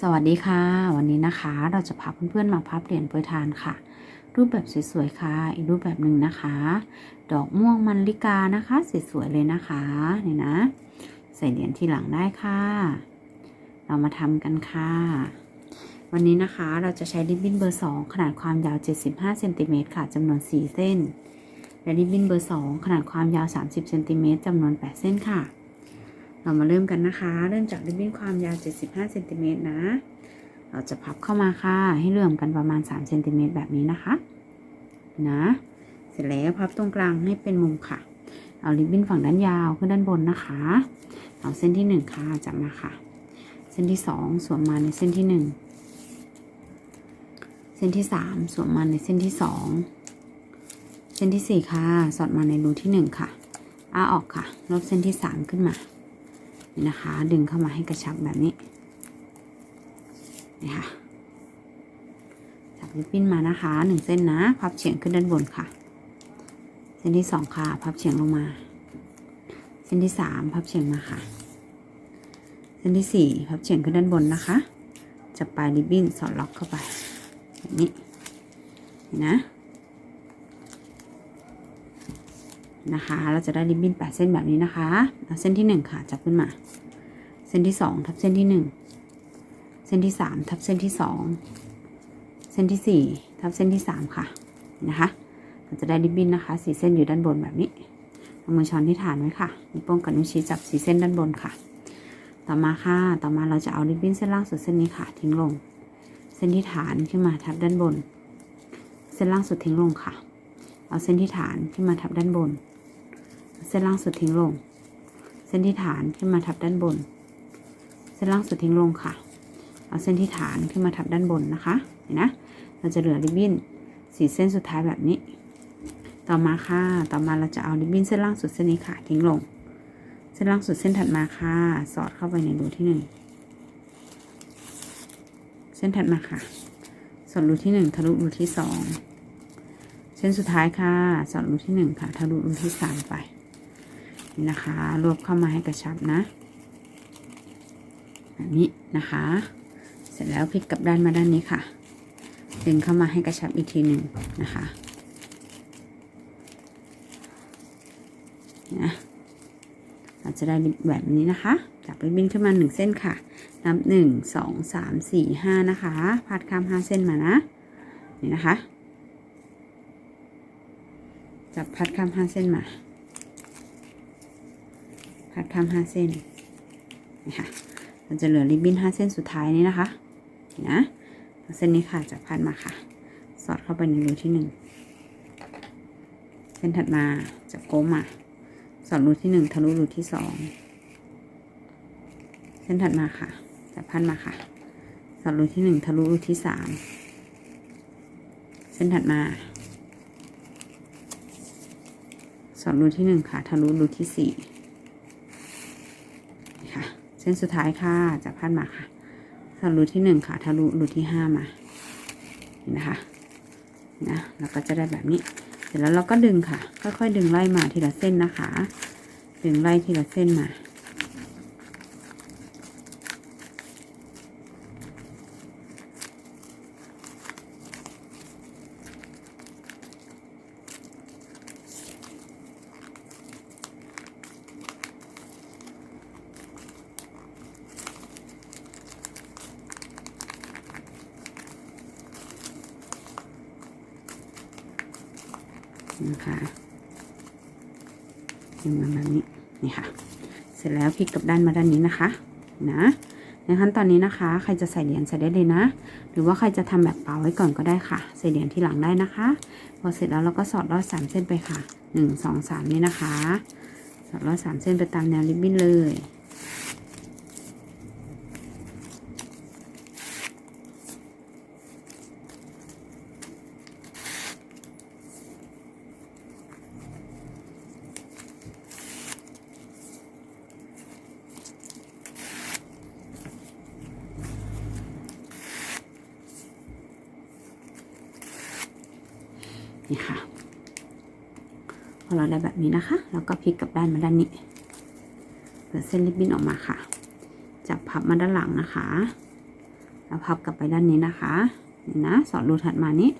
สวัสดีค่ะ วันนี้นะคะ เราจะพาเพื่อนๆมาพับเหรียญโปรยทานค่ะ รูปแบบสวยๆค่ะ อีกรูปแบบหนึ่งนะคะ ดอกม่วงมันลิกานะคะสวยๆเลยนะคะนี่นะ ใส่เหรียญที่หลังได้ค่ะ เรามาทำกันค่ะ วันนี้นะคะเราจะใช้ริบบิ้นเบอร์2ขนาดความยาว 75เซนติเมตรค่ะจำนวน 4 เส้น และริบบิ้นเบอร์2ขนาดความยาว 30เซนติเมตรจำนวน 8 เส้นค่ะ เรามาเริ่มกันนะคะ เริ่มจากริบบิ้นความยาว 75เซนติเมตรนะ เราจะพับเข้ามาค่ะ ให้เหลื่อมกันประมาณ3เซนติเมตรแบบนี้นะคะ นะ เสร็จแล้วพับตรงกลางให้เป็นมุมค่ะ เอาริบบิ้นฝั่งด้านยาวขึ้นด้านบนนะคะ เอาเส้นที่ 1 ค่ะจับมาค่ะ เส้นที่ 2 สวมมาในเส้นที่ 1 เส้นที่ 3 สวมมาในเส้นที่ 2 เส้นที่ 4 ค่ะ สอดมาในรูที่ 1 ค่ะอ้าออกค่ะ ลบเส้นที่ 3 ขึ้นมา นะคะ ดึงเข้ามาให้กระชับแบบนี้นี่ค่ะจับริบบิ้นมานะคะหนึ่งเส้นนะ พับเฉียงขึ้นด้านบนค่ะ เส้นที่สองค่ะ พับเฉียงลงมา เส้นที่สามพับเฉียงมาค่ะ เส้นที่สี่พับเฉียงขึ้นด้านบนนะคะ จับปลายริบบิ้นสอดล็อกเข้าไปแบบนี้นี่นะ นะคะ เราจะได้ริบบิ้นแปดเส้นแบบนี้นะคะเอาเส้นที่หนึ่งค่ะ จับขึ้นมา เส้นที่สองทับเส้นที่หนึ่งเส้นที่สามทับเส้นที่สองเส้นที่สี่ทับเส้นที่สามค่ะนะคะเราจะได้ริบบิ้นนะคะสีเส้นอยู่ด้านบนแบบนี้เอามือช้อนที่ฐานไว้ค่ะนิ้วโป้งกับนิ้วชี้จับสีเส้นด้านบนค่ะ ต่อมาค่ะ ต่อมาเราจะเอาริบบิ้นเส้นล่างสุดเส้นนี้ค่ะ ทิ้งลง เส้นที่ฐานขึ้นมาทับด้านบน เส้นล่างสุดทิ้งลงค่ะ เอาเส้นที่ฐานขึ้นมาทับด้านบน ส้นล่างสุดทิ้งลง เส้นที่ฐานขึ้นมาทับด้านบน เส้นล่างสุดทิ้งลงค่ะ เอาเส้นที่ฐานขึ้นมาทับด้านบนนะคะเห็นนะ เราจะเหลือริบบิ้นสีเส้นสุดท้ายแบบนี้ ต่อมาค่ะ ต่อมาเราจะเอาริบบิ้นเส้นล่างสุดเส้นนี้ค่ะทิ้งลง เส้นล่างสุดเส้นถัดมาค่ะ สอดเข้าไปในรูที่หนึ่งเส้นถัดมาค่ะ สอดรูที่หนึ่งทะลุรูที่สองเส้นสุดท้ายค่ะ สอดรูที่หนึ่งค่ะ ทะลุรูที่สามไป นะคะ รวบเข้ามาให้กระชับนะแบบนี้นะคะ เสร็จแล้วพลิกกลับด้านมาด้านนี้ค่ะ ดึงเข้ามาให้กระชับอีกทีหนึ่งนะคะนะเราจะได้แบบนี้นะคะ จับริบบิ้นขึ้นมาหนึ่งเส้นค่ะ นับหนึ่งสองสามสี่ห้านะคะพาดข้ามห้าเส้นมานะ นี่นะคะ จับพัดข้ามห้าเส้นมา พัดข้ามห้าเส้นนี่ค่ะเราจะเหลือริบบิ้นห้าเส้นสุดท้ายนี้นะคะนะเส้นนี้ค่ะจะพันมาค่ะ สอดเข้าไปในรูที่หนึ่งเส้นถัดมาจะโค้งมาสอดรูที่หนึ่งทะลุรูที่สองเส้นถัดมาค่ะ จะพันมาค่ะ สอดรูที่หนึ่งทะลุรูที่สามเส้นถัดมา สอดรูที่หนึ่งค่ะ ทะลุรูที่สี่ ส้นสุดท้ายค่ะจะพันมาค่ะทะลุที่หนึ่งค่ะทะลุรูที่ห้ามาเห็นนะคะนะเราก็จะได้แบบนี้ เสร็จแล้วเราก็ดึงค่ะ ค่อยๆ ดึงไล่มาทีละเส้นนะคะ ดึงไล่ทีละเส้นมา นะคะดึงมาแบบนี้นี่ค่ะ เสร็จแล้วพลิกกลับด้านมาด้านนี้นะคะนะในขั้นตอนนี้นะคะ ใครจะใส่เหรียญใส่ได้เลยนะ หรือว่าใครจะทำแบบเปล่าไว้ก่อนก็ได้ค่ะ ใส่เหรียญที่หลังได้นะคะ พอเสร็จแล้วเราก็สอดลอดสามเส้นไปค่ะหนึ่งสองสามนี่นะคะ สอดลอดสามเส้นไปตามแนวริบบิ้นเลย นี่ค่ะพอเราได้แบบนี้นะคะ แล้วก็พลิกกลับด้านมาด้านนี้เปิดเส้นริบบิ้นออกมาค่ะ จับพับมาด้านหลังนะคะ แล้วพับกลับไปด้านนี้นะคะนี่นะสอดรูถัดมานี้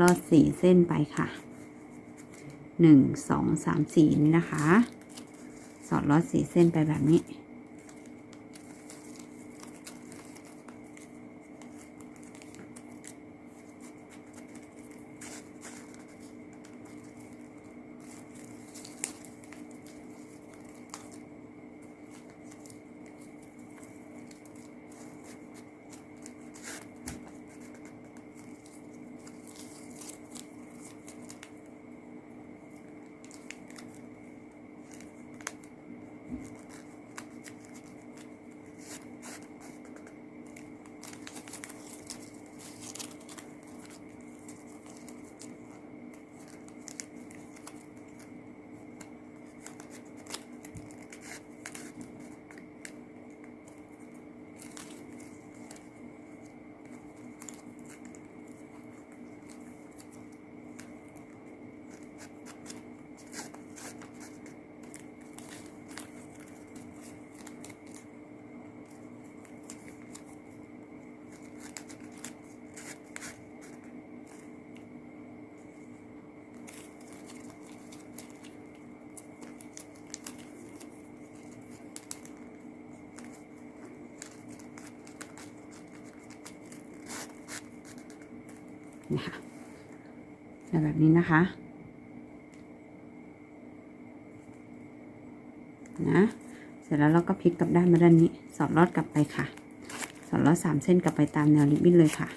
ลอดสี่เส้นไปค่ะหนึ่งสองสามสี่นี่นะคะ สอดลอดสี่เส้นไปแบบนี้ค่ะจะ แบบนี้นะคะ นะ เสร็จแล้วเราก็พลิกกลับด้านมาด้านนี้ สอดลอดกลับไปค่ะ สอดลอดสามเส้นกลับไปตามแนวริบบิ้นเลยค่ะ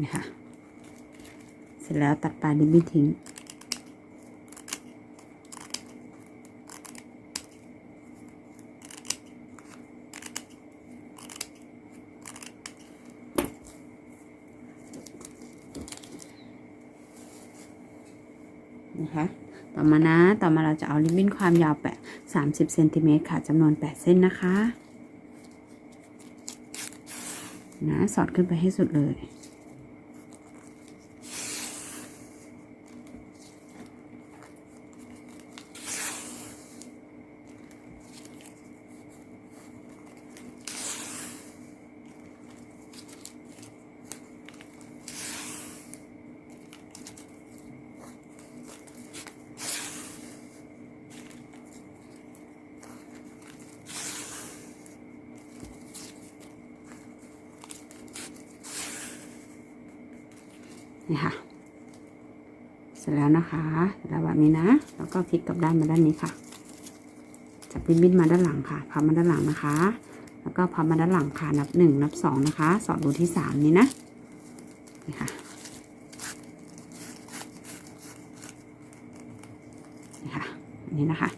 นี่ค่ะ เสร็จ แล้วตัดปลายริบบิ้นทิ้ง นะคะ ต่อมานะ ต่อมาเราจะเอาริบบิ้นความยาวแปะ30เซนติเมตรค่ะจำนวน 8 เส้นนะคะ นะ สอดขึ้นไปให้สุดเลย นี่ค่ะ เสร็จแล้วนะคะร็จแล้วแบบนี้นะ แล้วก็พลิกกลับด้านมาด้านนี้ค่ะ จับริบบิ้นมาด้านหลังค่ะ พับมาด้านหลังนะคะ แล้วก็พับมาด้านหลังค่ะ นับหนึ่งนับสองนะคะ สอดรูที่สามนี้นะ นี่ค่ะนี่ค่ะนนี้นะคะ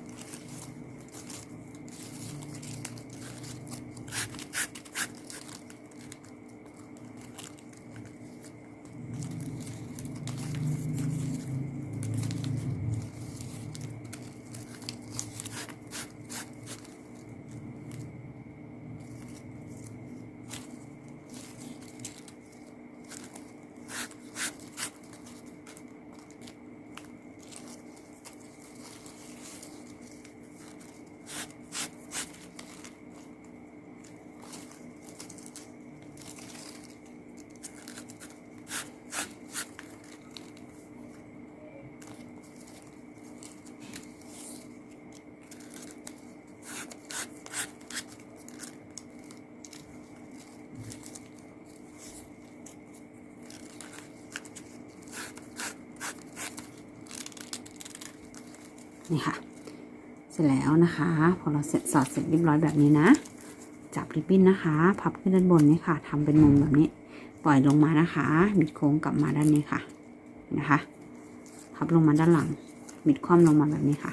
นี่ค่ะ เสร็จแล้วนะคะ พอเราเสร็จสอดเสร็จเรียบร้อยแบบนี้นะ จับริบบิ้นนะคะ พับขึ้นด้านบนนี่ค่ะทำเป็นมุมแบบนี้ ปล่อยลงมานะคะบิดโค้งกลับมาด้านนี้ค่ะ นะคะ พับลงมาด้านหลังบิดคว่ำลงมาแบบนี้ค่ะ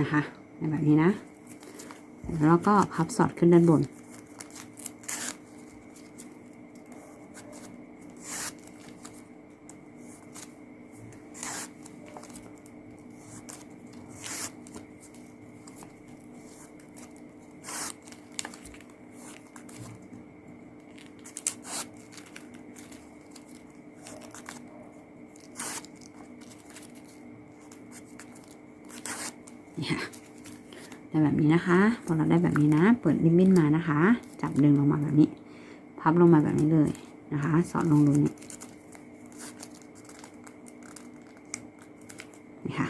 นะคะในแบบนี้นะ แล้วก็พับสอดขึ้นด้านบน นี้นะคะพอเราได้แบบนี้นะ เปิดริบบิ้นมานะคะ จับดึงลงมาแบบนี้ พับลงมาแบบนี้เลยนะคะ สอดลงตรงนี้ค่ะ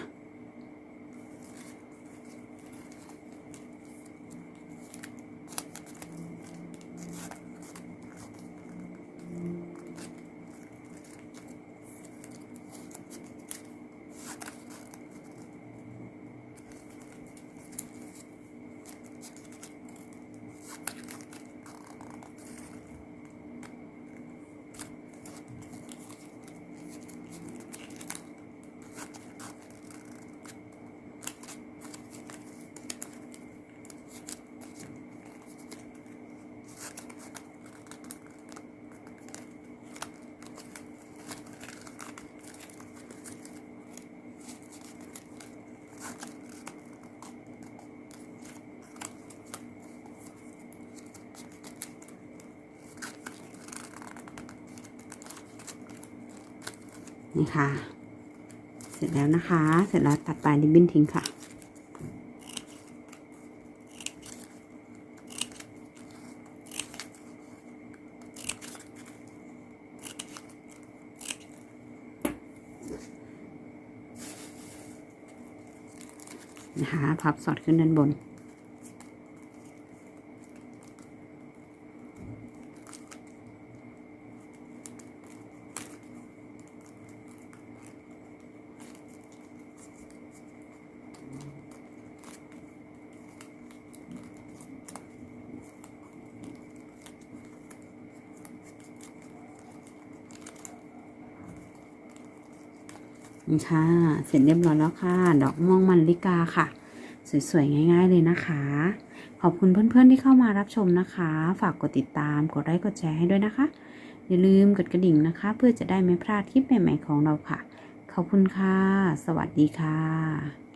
นี่ค่ะ เสร็จแล้วนะคะ เสร็จแล้วตัดปลายริบบิ้นทิ้งค่ะ นะคะ พับสอดขึ้นด้านบน นี่ค่ะ เสร็จเรียบร้อยแล้วค่ะ ดอกม่วงมันลิกาค่ะ สวยๆ ง่าย ๆ เลยนะคะ ขอบคุณเพื่อนๆที่เข้ามารับชมนะคะ ฝากกดติดตาม กดไลค์ กดแชร์ให้ด้วยนะคะ อย่าลืมกดกระดิ่งนะคะ เพื่อจะได้ไม่พลาดคลิปใหม่ๆของเราค่ะ ขอบคุณค่ะ สวัสดีค่ะ